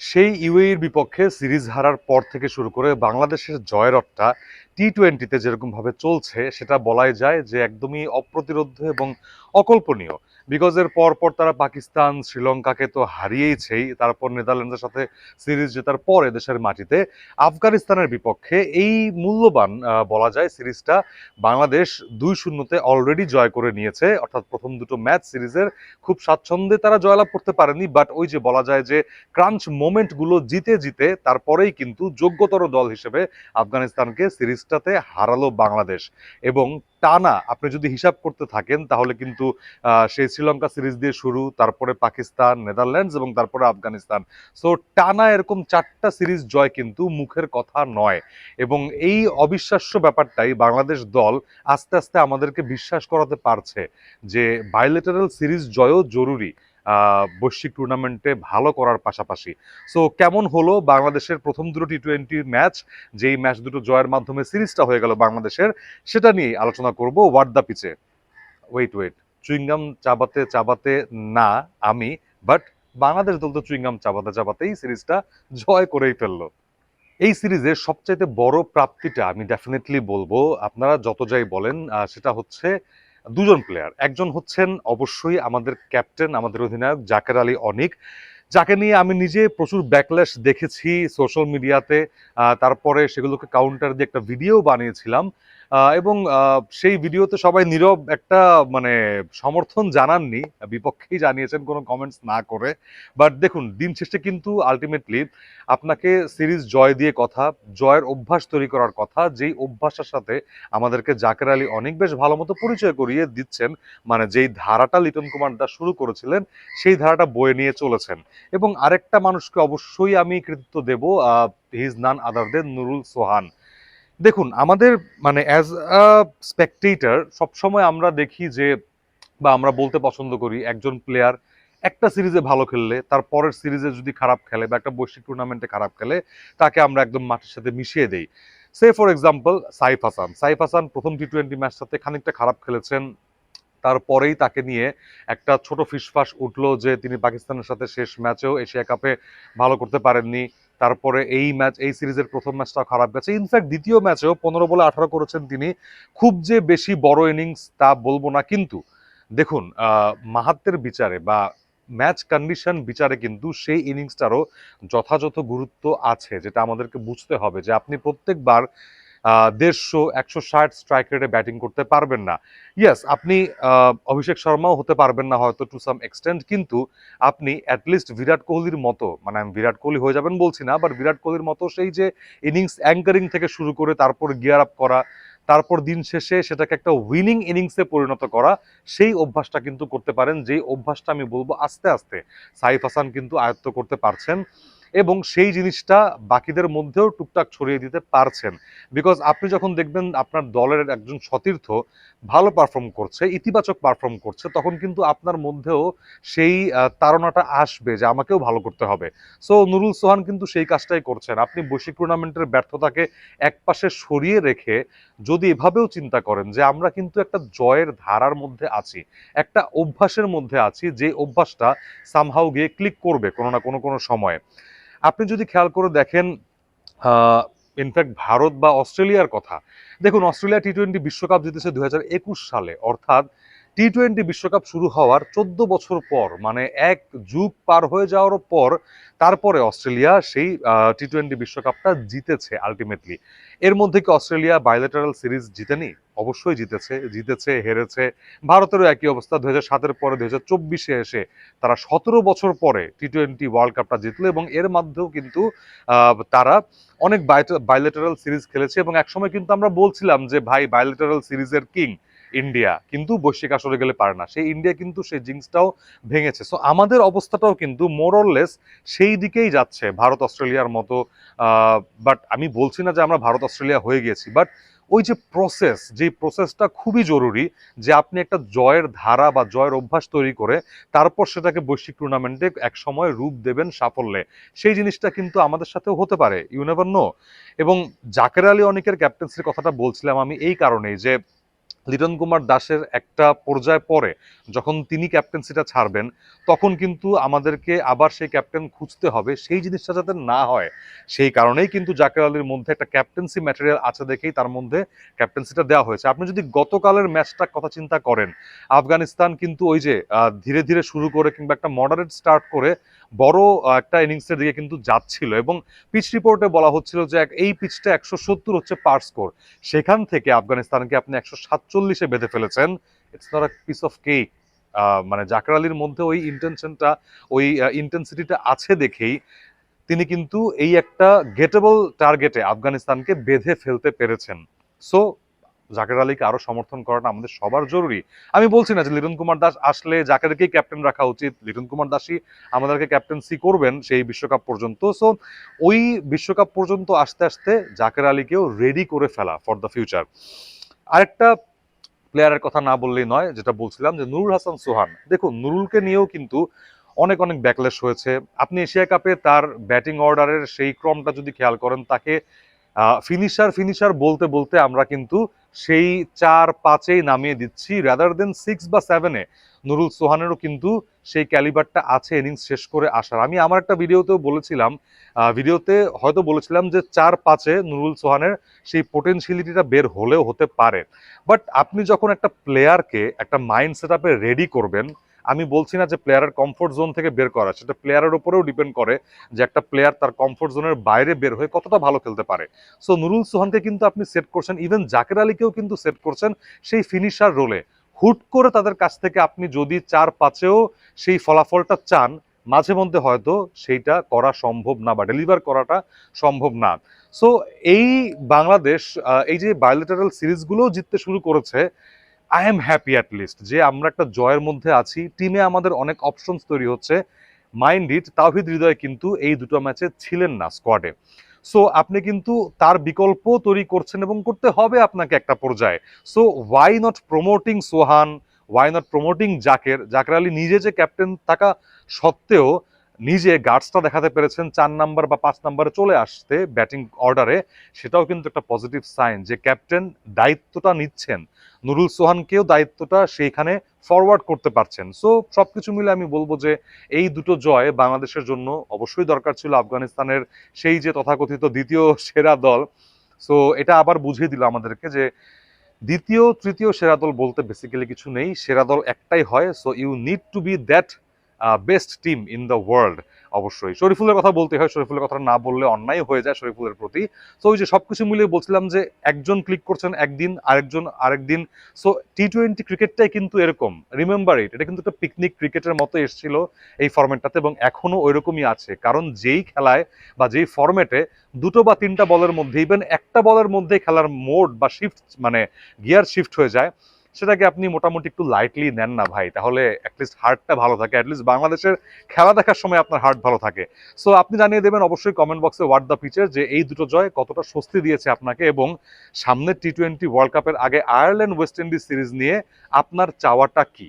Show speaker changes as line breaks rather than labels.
সেই ইউএইর বিপক্ষে সিরিজ হারার পর থেকে শুরু করে বাংলাদেশের জয়রটটা টি টোয়েন্টিতে যেরকমভাবে চলছে, সেটা বলাই যায় যে একদমই অপ্রতিরোধ্য এবং অকল্পনীয়। বিকজ এর পর পর তারা পাকিস্তান, শ্রীলঙ্কাকে তো হারিয়েইছেই, তারপর নেদারল্যান্ডসের সাথে সিরিজ জেতার পরে দেশের মাটিতে আফগানিস্তানের বিপক্ষে এই মূল্যবান বলা যায় সিরিজটা বাংলাদেশ দুই শূন্যতে অলরেডি জয় করে নিয়েছে। অর্থাৎ প্রথম দুটো ম্যাচ সিরিজের খুব স্বাচ্ছন্দ্যে তারা জয়লাভ করতে পারেনি বাট ওই যে বলা যায় যে ক্রাঞ্চ মোমেন্টগুলো জিতে জিতে তারপরেই কিন্তু যোগ্যতর দল হিসেবে আফগানিস্তানকে সিরিজটাতে হারালো বাংলাদেশ। এবং টানা আপনি যদি হিসাব করতে থাকেন, তাহলে কিন্তু সেই শ্রীলঙ্কা সিরিজ দিয়ে শুরু, তারপরে পাকিস্তান, নেদারল্যান্ডস এবং তারপরে আফগানিস্তান। সো, টানা এরকম চারটা সিরিজ জয় কিন্তু মুখের কথা নয়। এবং এই অবিশ্বাস্য ব্যাপারটাই বাংলাদেশ দল আস্তে আস্তে আমাদেরকে বিশ্বাস করাতে পারছে যে বায়োলেটারাল সিরিজ জয়ও জরুরি। বৈশ্বিক টুর্নামেন্টে ভালো করার পাশাপাশি। সো, কেমন হলো বাংলাদেশের প্রথম দুটো টি টোয়েন্টি ম্যাচ যেই ম্যাচ দুটো জয়ের মাধ্যমে সিরিজটা হয়ে গেল বাংলাদেশের, সেটা নিয়ে আলোচনা করব ওয়ার্ড দ্য পিচে ওয়েট ওয়েট চুইংগাম চাবাতে চাবাতে না আমি বাট বাংলাদেশ দল তো চুইংগাম চাবাতে, চাবাতেই সিরিজটা জয় করেই ফেলল। এই সিরিজের সবচাইতে বড় প্রাপ্তিটা আমি ডেফিনেটলি বলব। আপনারা যত যাই বলেন সেটা হচ্ছে দুজন প্লেয়ার একজন হচ্ছেন অবশ্যই আমাদের ক্যাপ্টেন আমাদের অধিনায়ক জাকের আলী অনিক। যাকে নিয়ে আমি নিজে প্রচুর ব্যাকল্যাশ দেখেছি সোশ্যাল মিডিয়াতে তারপরে সেগুলোকে কাউন্টার দিয়ে একটা ভিডিও বানিয়েছিলাম এবং সেই ভিডিওতে সবাই নীরব একটা মানে সমর্থন জানাননি, বিপক্ষেই জানিয়েছেন কোনো কমেন্টস না করে। বাট দেখুন, দিন শেষে কিন্তু আলটিমেটলি আপনাকে সিরিজ জয় দিয়ে কথা, জয়ের অভ্যাস তৈরি করার কথা, যেই অভ্যাসের সাথে আমাদেরকে জাকের আলী অনেক বেশ ভালো মতো পরিচয় করিয়ে দিচ্ছেন মানে যেই ধারাটা লিটন কুমার দাস শুরু করেছিলেন, সেই ধারাটা বয়ে নিয়ে চলেছেন। এবং আরেকটা মানুষকে অবশ্যই আমি কৃতিত্ব দেব হিজ নান আদার দেন নুরুল সোহান। দেখুন, আমাদের মানে অ্যাজ আ স্পেকটেটার সবসময় আমরা দেখি যে, বা আমরা বলতে পছন্দ করি একজন প্লেয়ার একটা সিরিজে ভালো খেললে, তার পরের সিরিজে যদি খারাপ খেলে বা একটা বৈশ্বিক টুর্নামেন্টে খারাপ খেলে, তাকে আমরা একদম মাঠের সাথে মিশিয়ে দেই। So for example Saif Hasan. Saif Hasan প্রথম টি টোয়েন্টি ম্যাচটাতে খানিকটা খারাপ খেলেছেন তারপরেই তাকে নিয়ে একটা ছোট ফিসফাস উঠল যে তিনি পাকিস্তানের সাথে শেষ ম্যাচেও এশিয়া কাপে ভালো করতে পারেননি। তারপরে এই ম্যাচ, এই সিরিজের প্রথম ম্যাচটা খারাপ গেছে। ইনফ্যাক্ট দ্বিতীয় ম্যাচেও পনেরো বলে আঠারো করেছেন তিনি। খুব যে বেশি বড় ইনিংস তা বলব না, কিন্তু দেখুন মাহাত্মের বিচারে বা ম্যাচ কন্ডিশন বিচারে কিন্তু সেই ইনিংসটারও যথাযথ গুরুত্ব আছে, যেটা আমাদেরকে বুঝতে হবে যে আপনি প্রত্যেকবার দেড়শো, একশো ষাট স্ট্রাইক রেটে ব্যাটিং করতে পারবেন না। ইয়েস আপনি অভিষেক শর্মাও হতে পারবেন না হয়তো টু সাম এক্সটেন্ট কিন্তু আপনি অ্যাটলিস্ট বিরাট কোহলির মতো মানে আমি বিরাট কোহলি হয়ে যাবেন বলছি না বাট বিরাট কোহলির মতো সেই যে ইনিংস অ্যাঙ্কারিং থেকে শুরু করে তারপর গিয়ার আপ করা, তারপর দিন শেষে সেটাকে একটা উইনিং ইনিংসে পরিণত করা, সেই অভ্যাসটা কিন্তু করতে পারেন, যেই অভ্যাসটা আমি বলব আস্তে আস্তে সাইফ হাসান কিন্তু আয়ত্ত করতে পারছেন। এবং সেই জিনিসটা বাকিদের মধ্যেও টুকটাক ছড়িয়ে দিতে পারছেন। বিকজ আপনি যখন দেখবেন আপনার দলের একজন সতীর্থ ভালো পারফর্ম করছে, ইতিবাচক পারফর্ম করছে, তখন কিন্তু আপনার মধ্যেও সেই তাড়নাটা আসবে যে আমাকেও ভালো করতে হবে। সো নুরুল সোহান কিন্তু সেই কাজটাই করছেন। আপনি বৈশ্বিক টুর্নামেন্টের ব্যর্থতাকে একপাশে সরিয়ে রেখে যদি এভাবেও চিন্তা করেন যে আমরা কিন্তু একটা জয়ের ধারার মধ্যে আছি, একটা অভ্যাসের মধ্যে আছি, যে অভ্যাসটা সামহাও গিয়ে ক্লিক করবে কোনো না কোনো কোনো সময়ে। আপনি যদি খেয়াল করে দেখেন ইনফ্যাক্ট ভারত বা অস্ট্রেলিয়ার কথা, দেখুন অস্ট্রেলিয়া টি টোয়েন্টি বিশ্বকাপ জিতেছে দুই হাজার একুশ সালে, অর্থাৎ টি টোয়েন্টি বিশ্বকাপ শুরু হওয়ার চোদ্দ বছর পর মানে এক যুগ পার হয়ে যাওয়ার পর, তারপরে অস্ট্রেলিয়া সেই টি টোয়েন্টি বিশ্বকাপটা জিতেছে আলটিমেটলি এর মধ্যে কি অস্ট্রেলিয়া বায়োলেটারাল সিরিজ জিতেনি? অবশ্যই জিতেছে জিতেছে, হেরেছে। ভারতেরও একই অবস্থা দু হাজার সাতের পরে দু হাজার চব্বিশে এসে তারা সতেরো বছর পরে টি টোয়েন্টি ওয়ার্ল্ড কাপটা জিতলো এবং এর মধ্যেও কিন্তু তারা অনেক বায়োলেটারাল সিরিজ খেলেছে এবং একসময় কিন্তু আমরা বলছিলাম যে, ভাই বায়োলেটারাল সিরিজের কিং ইন্ডিয়া কিন্তু বৈশ্বিক আসরে গেলে পারে না। সেই ইন্ডিয়া কিন্তু সেই জিংসটাও ভেঙেছে। সো আমাদের অবস্থাটাও কিন্তু মোরললেস সেই দিকেই যাচ্ছে, ভারত, অস্ট্রেলিয়ার মতো বাট আমি বলছি না যে আমরা ভারত, অস্ট্রেলিয়া হয়ে গেছি বাট ওই যে প্রসেস যে প্রসেসটা খুবই জরুরি যে আপনি একটা জয়ের ধারা বা জয়ের অভ্যাস তৈরি করে তারপর সেটাকে বৈশ্বিক টুর্নামেন্টে এক সময় রূপ দেবেন সাফল্যে। সেই জিনিসটা কিন্তু আমাদের সাথেও হতে পারে ইউ নেভার নো এবং জাকের আলী অনেকের ক্যাপ্টেন্সির কথাটা বলছিলাম আমি এই কারণেই যে লিটন কুমার দাসের একটা পর্যায় পরে যখন তিনি ক্যাপ্টেন্সিটা ছাড়বেন, তখন কিন্তু আমাদেরকে আবার সেই ক্যাপ্টেন খুঁজতে হবে। সেই জিনিসটা যাতে না হয়, সেই কারণেই কিন্তু জাকের আলীর মধ্যে একটা ক্যাপ্টেন্সি ম্যাটেরিয়াল আছে দেখেই তার মধ্যে ক্যাপ্টেন্সিটা দেওয়া হয়েছে। আপনি যদি গতকালের ম্যাচটার কথা চিন্তা করেন, আফগানিস্তান কিন্তু ওই যে ধীরে ধীরে শুরু করে কিংবা একটা মডারেট স্টার্ট করে বড় একটা ইনিংসের দিকে কিন্তু যাচ্ছিল এবং পিচ রিপোর্টে বলা হচ্ছিল যে এই পিচটা একশো সত্তর হচ্ছে পার স্কোর সেখান থেকে আফগানিস্তানকে আপনি একশো সাতচল্লিশে বেঁধে ফেলেছেন। It's not piece of cake মানে জাকের আলীর মধ্যে ওই ইন্টেনশনটা ওই ইন্টেন্সিটিটা আছে দেখেই তিনি কিন্তু এই একটা গেটেবল টার্গেটে আফগানিস্তানকে বেঁধে ফেলতে পেরেছেন। সো জাকের আলীকে আরও সমর্থন করাটা আমাদের সবার জরুরি। আমি বলছি না যে লিটন কুমার দাস আসলে জাকেরকেই ক্যাপ্টেন রাখা উচিত। লিটন কুমার দাসই আমাদেরকে ক্যাপ্টেন্সি করবেন সেই বিশ্বকাপ পর্যন্ত। সো ওই বিশ্বকাপ পর্যন্ত আসতে আসতে জাকের আলীকেও রেডি করে ফেলা ফর দ্য ফিউচার আরেকটা প্লেয়ারের কথা না বললেই নয়, যেটা বলছিলাম যে নুরুল হাসান সোহান। দেখুন, নুরুলকে নিয়েও কিন্তু অনেক অনেক ব্যাকলেশ হয়েছে। আপনি এশিয়া কাপে তার ব্যাটিং অর্ডারের সেই ক্রমটা যদি খেয়াল করেন, তাকে ফিনিশার ফিনিশার বলতে বলতে আমরা কিন্তু সেই চার পাঁচেই নামিয়ে দিচ্ছি। রাদার দেন সিক্স বা সেভেনে নুরুল সোহানেরও কিন্তু সেই ক্যালিবারটা আছে ইনিংস শেষ করে আসার। আমি আমার একটা ভিডিওতেও বলেছিলাম ভিডিওতে হয়তো বলেছিলাম যে চার পাঁচে নুরুল সোহানের সেই পোটেনশিয়ালিটিটা বের হলেও হতে পারে। বাট আপনি যখন একটা প্লেয়ারকে একটা মাইন্ড সেট রেডি করবেন আমি বলছি না যে প্লেয়ারের কমফোর্ট জোন থেকে বের করা, সেটা প্লেয়ারের উপরেও ডিপেন্ড করে যে একটা প্লেয়ার তার কমফোর্ট জোনের বাইরে বের হয়ে কতটা ভালো খেলতে পারে। সো নুরুল সোহানকে কিন্তু আপনি সেট করছেন ইভেন জাকের আলীকেও কিন্তু সেট করছেন সেই ফিনিশার রোলে হুট করে তাদের কাছ থেকে আপনি যদি চার পাঁচেও সেই ফলাফলটা চান, মাঝে মধ্যে হয়তো সেইটা করা সম্ভব না বা ডেলিভার করাটা সম্ভব না। সো এই বাংলাদেশ এই যে বায়োলেটারাল সিরিজগুলোও জিততে শুরু করেছে I am happy at least যে আমরা একটা জয়ের মধ্যে আছি। টিমে আমাদের অনেক অপশনস তৈরি হচ্ছে। মাইন্ড ইট তাওহিদ হৃদয় কিন্তু এই দুটো ম্যাচে ছিলেন না স্কোয়াডে সো আপনি কিন্তু তার বিকল্প তৈরি করছেন এবং করতে হবে আপনাকে একটা পর্যায়ে। So why not promoting Sohan why not promoting Jaker Jaker Ali নিজে যে ক্যাপ্টেন থাকা সত্ত্বেও নিজে গার্ডসটা দেখাতে পেরেছেন, চার নাম্বার বা পাঁচ নাম্বারে চলে আসতে ব্যাটিং অর্ডারে সেটাও কিন্তু একটা পজিটিভ সাইন যে ক্যাপ্টেন দায়িত্বটা নিচ্ছেন। নুরুল সোহানকেও দায়িত্বটা সেইখানে ফরওয়ার্ড করতে পারছেন। সো সব কিছু মিলে আমি বলব যে এই দুটো জয় বাংলাদেশের জন্য অবশ্যই দরকার ছিল আফগানিস্তানের সেই যে তথাকথিত দ্বিতীয় সেরা দল। সো এটা আবার বুঝিয়ে দিল আমাদেরকে যে দ্বিতীয়, তৃতীয় সেরা দল বলতে বেসিক্যালি কিছু নেই। সেরা দল একটাই হয়। So you need to be that best team in the world অবশ্যই। শরীফুলের কথা বলতে হয়, শরীফুলের কথা না বললে অন্যায় হয়ে যায় শরীফুলের প্রতি। সো ওই যে সবকিছু মিলিয়ে বলছিলাম যে, একজন ক্লিক করছেন একদিন, আরেকজন, আরেকদিন। সো টি টোয়েন্টি ক্রিকেটটাই কিন্তু এরকম। রিমেম্বার ইট এটা কিন্তু একটা পিকনিক ক্রিকেটের মতো এসেছিল এই ফরম্যাটটাতে এবং এখনও ওইরকমই আছে। কারণ যেই খেলায় বা যেই ফরম্যাটে দুটো বা তিনটা বলের মধ্যে ইভেন একটা বলের মধ্যে খেলার মোড বা শিফট মানে গিয়ার শিফট হয়ে যায়। সেটাকে আপনি মোটামুটি একটু লাইটলি নেন না ভাই। তাহলে অ্যাটলিস্ট হার্টটা ভালো থাকে। অ্যাটলিস্ট বাংলাদেশের খেলা দেখার সময় আপনার হার্ট ভালো থাকে। সো আপনি জানিয়ে দেবেন অবশ্যই কমেন্ট বক্সে ওয়ার্ড দ্য পিচের যে এই দুটো জয় কতটা স্বস্তি দিয়েছে আপনাকে এবং সামনের টি টোয়েন্টি ওয়ার্ল্ড কাপের আগে আয়ারল্যান্ড ওয়েস্ট ইন্ডিজ সিরিজ নিয়ে আপনার চাওয়াটা কি?